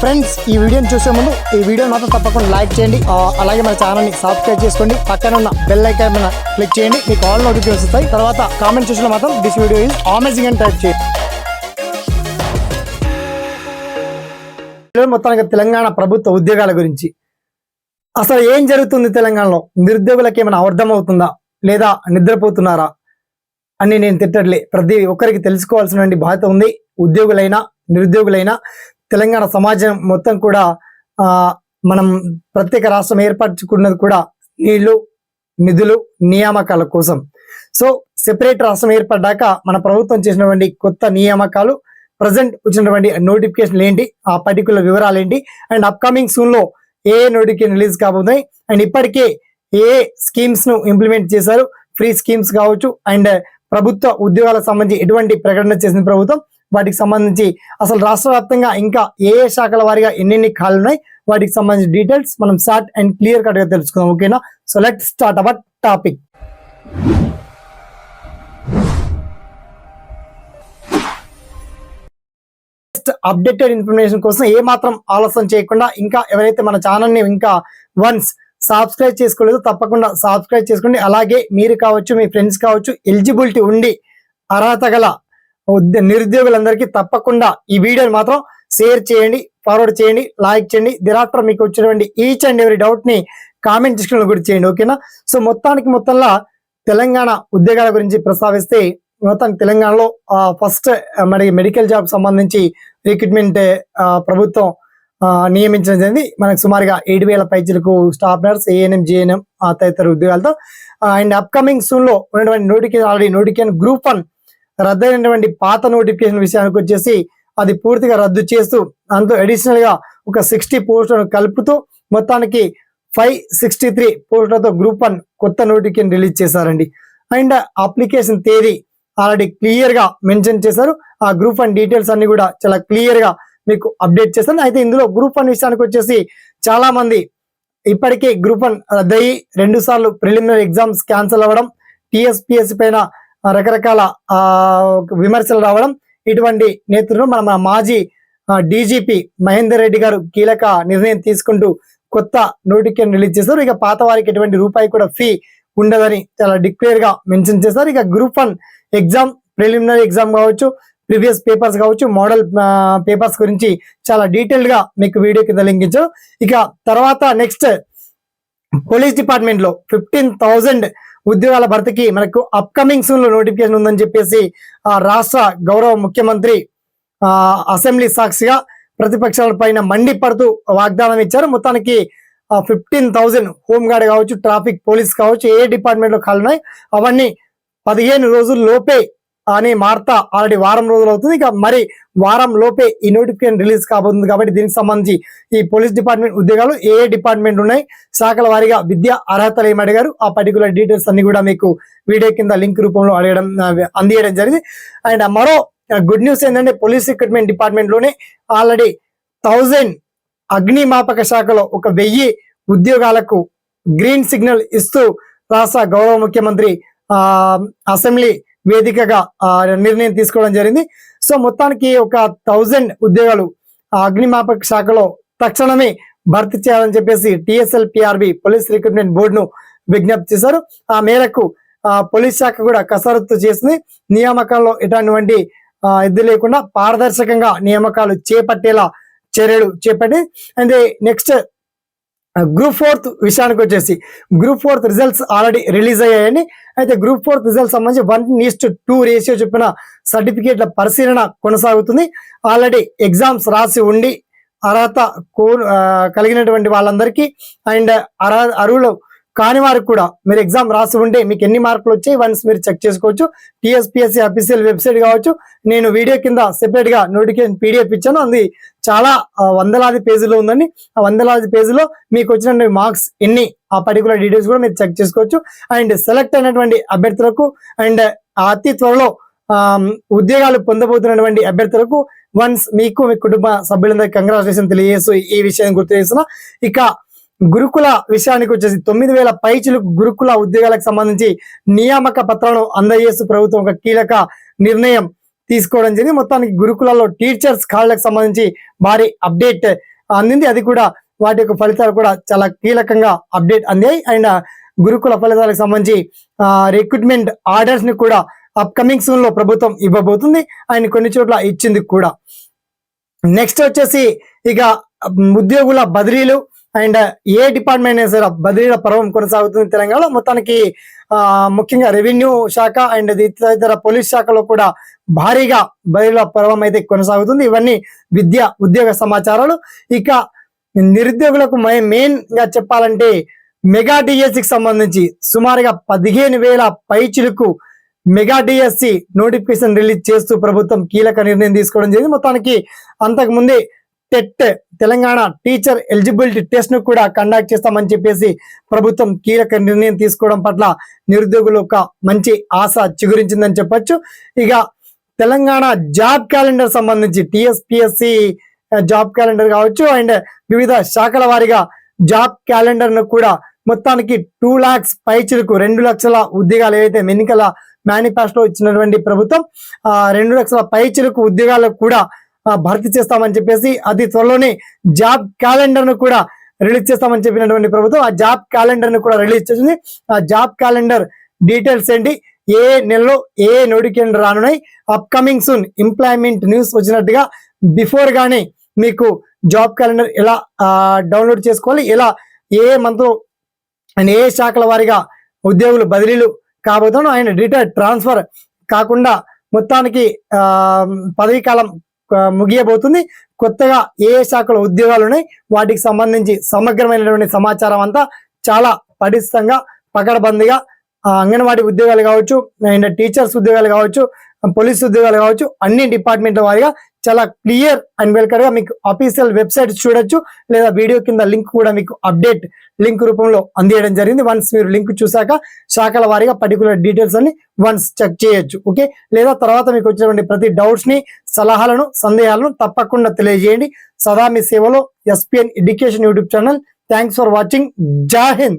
Friends ఈ వీడియోని చూసే ముందు ఈ వీడియో మాత్రం తప్పకుండా లైక్ చేయండి. అలాగే మన ఛానల్ని సబ్స్క్రైబ్ చేసుకోండి. పక్కన ఉన్న బెల్ ఐకాన్ మీద క్లిక్ చేయండి. మీకు ఆల్ నోటిఫికేషన్ వస్తాయి. తర్వాత కామెంట్ చూసిన మాత్రం దిస్ వీడియో ఈజ్ అమేజింగ్ అని టైప్ చేయండి. మొత్తానికి తెలంగాణ ప్రభుత్వ ఉద్యోగాల గురించి. అసలు ఏం జరుగుతుంది తెలంగాణలో? నిరుద్యోగులకు ఏమైనా అర్థమవుతుందా? లేదా నిద్రపోతున్నారా? అని నేను తిట్టట్లే. ప్రతి ఒక్కరికి తెలుసుకోవాల్సిన బాధ్యత ఉంది. ఉద్యోగులైనా నిరుద్యోగులైనా తెలంగాణ సమాజం మొత్తం కూడా మనం ప్రత్యేక రాష్ట్రం ఏర్పరచుకున్నది కూడా నీళ్ళు నిధులు నియామకాల కోసం. సో సెపరేట్ రాష్ట్రం ఏర్పడ్డాక మన ప్రభుత్వం చేసినటువంటి కొత్త నియామకాలు ప్రజెంట్ వచ్చినటువంటి నోటిఫికేషన్లు ఏంటి ఆ పర్టికులర్ వివరాలు ఏంటి అండ్ అప్కమింగ్ సూన్లో ఏ నోటిఫికేషన్ రిలీజ్ కాబోతున్నాయి అండ్ ఇప్పటికే ఏ స్కీమ్స్ను ఇంప్లిమెంట్ చేశారు ఫ్రీ స్కీమ్స్ కావచ్చు అండ్ ప్రభుత్వ ఉద్యోగాలకు సంబంధించి ఎటువంటి ప్రకటన చేసింది ప్రభుత్వం వాటికి సంబంధించి అసలు రాష్ట్ర వ్యాప్తంగా ఇంకా ఏ ఏ శాఖల వారిగా ఎన్నెన్ని ఖాళీ ఉన్నాయి వాటికి సంబంధించిన డీటెయిల్స్ మనం షార్ట్ అండ్ క్లియర్ కట్గా తెలుసుకుందాం ఓకేనా? So let start our topic updated information కోసం ఏ మాత్రం ఆలస్యం చేయకుండా ఇంకా ఎవరైతే మన ఛానల్ని ఇంకా వన్స్ సబ్స్క్రైబ్ చేసుకోలేదు తప్పకుండా సబ్స్క్రైబ్ చేసుకోండి. అలాగే మీరు కావచ్చు మీ ఫ్రెండ్స్ కావచ్చు ఎలిజిబిలిటీ ఉండి అర్హత గల నిరుద్యోగులందరికీ తప్పకుండా ఈ వీడియోని మాత్రం షేర్ చేయండి ఫార్వర్డ్ చేయండి లైక్ చేయండి. దిరాఫ్టర్ మీకు వచ్చినటువంటి ఈచ్ అండ్ ఎవరీ డౌట్ని కామెంట్ సెక్షన్ కూడా చేయండి ఓకేనా సో మొత్తానికి మొత్తంలో తెలంగాణ ఉద్యోగాల గురించి ప్రస్తావిస్తే మొత్తం తెలంగాణలో ఫస్ట్ మరి మెడికల్ జాబ్ సంబంధించి రిక్రూట్మెంట్ ప్రభుత్వం నియమించడం జరిగింది. మనకు సుమారుగా ఏడు వేల పైచలకు స్టాఫ్ నర్స్ ఏఎన్ఎం జేఎన్ఎం తదితర ఉద్యోగాలతో అండ్ అప్కమింగ్ సూన్లో ఉన్నటువంటి notification already notification group one రద్దయినటువంటి పాత నోటిఫికేషన్ విషయానికి వచ్చేసి అది పూర్తిగా రద్దు చేస్తూ అందులో అడిషనల్గా ఒక సిక్స్టీ పోస్టులను కలుపుతూ మొత్తానికి ఫైవ్ సిక్స్టీ త్రీ పోస్టులతో గ్రూప్ వన్ కొత్త నోటిఫికేషన్ రిలీజ్ చేశారండి. అండ్ అప్లికేషన్ తేదీ ఆల్రెడీ క్లియర్గా మెన్షన్ చేశారు. ఆ గ్రూప్ వన్ డీటెయిల్స్ అన్ని కూడా చాలా క్లియర్గా మీకు అప్డేట్ చేస్తాను. అయితే ఇందులో గ్రూప్ వన్ విషయానికి వచ్చేసి చాలా మంది ఇప్పటికే గ్రూప్ వన్ రద్దయి రెండు సార్లు ప్రిలిమినరీ ఎగ్జామ్స్ క్యాన్సిల్ అవ్వడం టిఎస్పిఎస్ పైన రకరకాల విమర్శలు రావడం. ఇటువంటి నేతృత్వం మన మాజీ డీజీపీ మహేందర్ రెడ్డి గారు కీలక నిర్ణయం తీసుకుంటూ కొత్త నోటిఫికేషన్ రిలీజ్ చేశారు. ఇక పాత వారికి ఎటువంటి రూపాయి కూడా ఫీ ఉండదని చాలా డిక్లేర్గా మెన్షన్ చేశారు. ఇక group one exam preliminary exam కావచ్చు ప్రీవియస్ పేపర్స్ కావచ్చు మోడల్ పేపర్స్ గురించి చాలా డీటెయిల్గా మీకు వీడియో కింద లింక్ ఇక తర్వాత నెక్స్ట్ పోలీస్ డిపార్ట్మెంట్లో ఫిఫ్టీన్ థౌజండ్ ఉద్యోగాల భర్తీకి మనకు అప్కమింగ్ సూన్లో నోటిఫికేషన్ ఉందని చెప్పేసి ఆ రాష్ట్ర గౌరవ ముఖ్యమంత్రి ఆ అసెంబ్లీ సాక్షిగా ప్రతిపక్షాల పైన మండిపడుతూ వాగ్దానం ఇచ్చారు. మొత్తానికి ఫిఫ్టీన్ థౌజండ్ హోంగార్డ్ కావచ్చు ట్రాఫిక్ పోలీస్ కావచ్చు ఏ డిపార్ట్మెంట్లో ఖాళీ ఉన్నాయి అవన్నీ పదిహేను రోజుల లోపే అని వార్త ఆల్రెడీ వారం రోజులు అవుతుంది. ఇక మరి వారం లోపే ఈ నోటిఫికేషన్ రిలీజ్ కాబోతుంది కాబట్టి దీనికి సంబంధించి ఈ పోలీస్ డిపార్ట్మెంట్ ఉద్యోగాలు ఏ ఏ డిపార్ట్మెంట్ ఉన్నాయి శాఖల వారీగా విద్యా అర్హతలు ఏమి అడిగారు ఆ పర్టికులర్ డీటెయిల్స్ అన్ని కూడా మీకు వీడియో కింద లింక్ రూపంలో అడగడం అందియడం జరిగింది. అండ్ మరో గుడ్ న్యూస్ ఏంటంటే పోలీస్ రిక్రూట్మెంట్ డిపార్ట్మెంట్లోనే ఆల్రెడీ థౌజండ్ అగ్నిమాపక శాఖలో ఒక వెయ్యి ఉద్యోగాలకు గ్రీన్ సిగ్నల్ ఇస్తూ రాష్ట్ర గౌరవ ముఖ్యమంత్రి ఆ అసెంబ్లీ వేదికగా నిర్ణయం తీసుకోవడం జరిగింది. సో మొత్తానికి ఒక థౌజండ్ ఉద్యోగాలు అగ్నిమాపక శాఖలో తక్షణమే భర్తీ చేయాలని చెప్పేసి టిఎస్ఎల్ పిఆర్బి పోలీస్ రిక్రూట్మెంట్ బోర్డును విజ్ఞప్తి చేశారు. ఆ మేరకు ఆ పోలీస్ శాఖ కూడా కసరత్తు చేసింది. నియామకాల్లో ఎటువంటి ఇది లేకుండా పారదర్శకంగా నియామకాలు చేపట్టేలా చర్యలు చేపట్టి అండ్ నెక్స్ట్ గ్రూప్ ఫోర్త్ విషయానికి వచ్చేసి group fourth results already release అయ్యాయని అయితే గ్రూప్ ఫోర్త్ రిజల్ట్స్ సంబంధించి one is to two ratio చెప్పిన సర్టిఫికేట్ల పరిశీలన కొనసాగుతుంది. ఆల్రెడీ ఎగ్జామ్స్ రాసి ఉండి అర్హత కో కలిగినటువంటి వాళ్ళందరికీ అండ్ అర్హ అరువులు కాని వారికి కూడా మీరు ఎగ్జామ్ రాసి ఉంటే మీకు ఎన్ని మార్కులు వచ్చాయి వన్స్ మీరు చెక్ చేసుకోవచ్చు. టీఎస్పీఎస్సీ అఫీషియల్ వెబ్సైట్ కావచ్చు. నేను వీడియో కింద సెపరేట్గా నోటిఫికేషన్ పీడిఎఫ్ ఇచ్చాను. అది చాలా వందలాది పేజీలో ఉందండి. ఆ వందలాది పేజీలో మీకు వచ్చిన మార్క్స్ ఎన్ని ఆ పర్టికులర్ డీటెయిల్స్ కూడా మీరు చెక్ చేసుకోవచ్చు. అండ్ సెలెక్ట్ అయినటువంటి అభ్యర్థులకు అండ్ అతి త్వరలో ఉద్యోగాలు పొందబోతున్నటువంటి అభ్యర్థులకు వన్స్ మీకు మీ కుటుంబ సభ్యులందరికీ కంగ్రాచులేషన్ తెలియజేస్తూ ఈ విషయాన్ని గుర్తు చేస్తున్నా. ఇక గురుకుల విషయానికి వచ్చేసి తొమ్మిది వేల పైచులు గురుకుల ఉద్యోగాలకు సంబంధించి నియామక పత్రాలను అందజేస్తూ ప్రభుత్వం ఒక కీలక నిర్ణయం తీసుకోవడం జరిగింది. మొత్తానికి గురుకులాల్లో టీచర్స్ కాళ్ళకు సంబంధించి భారీ అప్డేట్ అందింది. అది కూడా వాటి యొక్క ఫలితాలు కూడా చాలా కీలకంగా అప్డేట్ అందాయి. అండ్ గురుకుల ఫలితాలకు సంబంధించి రిక్రూట్మెంట్ ఆర్డర్స్ని కూడా అప్కమింగ్ సూన్లో ప్రభుత్వం ఇవ్వబోతుంది. అండ్ కొన్ని చోట్ల ఇచ్చింది కూడా. నెక్స్ట్ వచ్చేసి ఇక ఉద్యోగుల బదిలీలు. అండ్ ఏ డిపార్ట్మెంట్ అయినా సరే బదిలీల పర్వం కొనసాగుతుంది తెలంగాణలో. మొత్తానికి ముఖ్యంగా రెవెన్యూ శాఖ అండ్ ఇతర పోలీస్ శాఖలో కూడా భారీగా బదిలీల పర్వం అయితే కొనసాగుతుంది. ఇవన్నీ విద్య ఉద్యోగ సమాచారాలు. ఇక నిరుద్యోగులకు మెయిన్గా చెప్పాలంటే మెగా డిఎస్సికి సంబంధించి సుమారుగా పదిహేను వేల పైచులకు మెగా డిఎస్సి నోటిఫికేషన్ రిలీజ్ చేస్తూ ప్రభుత్వం కీలక నిర్ణయం తీసుకోవడం జరిగింది. మొత్తానికి అంతకు ముందే టెట్ తెలంగాణ టీచర్ ఎలిజిబిలిటీ టెస్ట్ను కూడా కండక్ట్ చేస్తామని చెప్పేసి ప్రభుత్వం కీలక నిర్ణయం తీసుకోవడం పట్ల నిరుద్యోగులు ఒక మంచి ఆశ చిగురించిందని చెప్పొచ్చు. ఇక తెలంగాణ జాబ్ క్యాలెండర్ సంబంధించి టిఎస్పిఎస్సి జాబ్ క్యాలెండర్ కావచ్చు అండ్ వివిధ శాఖల వారీగా జాబ్ క్యాలెండర్ను కూడా మొత్తానికి టూ లాక్స్ పైచులకు రెండు లక్షల ఉద్యోగాలు ఏవైతే ఎన్నికల మేనిఫెస్టో ఇచ్చినటువంటి ప్రభుత్వం ఆ రెండు లక్షల పైచులకు ఉద్యోగాలకు కూడా భర్తీ చేస్తామని చెప్పేసి అది త్వరలోనే జాబ్ క్యాలెండర్ను కూడా రిలీజ్ చేస్తామని చెప్పినటువంటి ప్రభుత్వం ఆ జాబ్ క్యాలెండర్ను కూడా రిలీజ్ చేసింది. ఆ జాబ్ క్యాలెండర్ డీటెయిల్స్ ఏంటి? ఏ నెలలో ఏ నోటిఫికేషన్ రానున్నాయి? అప్కమింగ్ సూన్ ఎంప్లాయ్మెంట్ న్యూస్ వచ్చినట్టుగా బిఫోర్ గానే మీకు జాబ్ క్యాలెండర్ ఎలా డౌన్లోడ్ చేసుకోవాలి? ఎలా ఏ మంత్ అండ్ ఏ శాఖల వారిగా ఉద్యోగులు బదిలీలు కాబోతున్నాడు ఆయన రిటైర్ ట్రాన్స్ఫర్ కాకుండా మొత్తానికి పదవీ కాలం ముగియబోతుంది. కొత్తగా ఏ శాఖలో ఉద్యోగాలు ఉన్నాయి వాటికి సంబంధించి సమగ్రమైనటువంటి సమాచారం అంతా చాలా పటిష్టంగా పకడబందిగా అంగన్వాడీ ఉద్యోగాలు కావచ్చు అండ్ టీచర్స్ ఉద్యోగాలు కావచ్చు పోలీస్ ఉద్యోగాలు కావచ్చు అన్ని డిపార్ట్మెంట్ల వారిగా చాలా క్లియర్ అండ్ వెల్కర్గా మీకు అఫీషియల్ వెబ్సైట్ చూడొచ్చు. లేదా వీడియో కింద లింక్ కూడా మీకు అప్డేట్ లింక్ రూపంలో అందియడం జరిగింది. వన్స్ మీరు లింక్ చూసాక శాఖల వారీగా పర్టికులర్ డీటెయిల్స్ అన్ని వన్స్ చెక్ చేయొచ్చు. ఓకే లేదా తర్వాత మీకు వచ్చినటువంటి ప్రతి డౌట్స్ని సలహాలను సందేహాలను తప్పకుండా తెలియజేయండి. సదా మీ సేవలో SPN education YouTube channel thanks for watching Jai Hind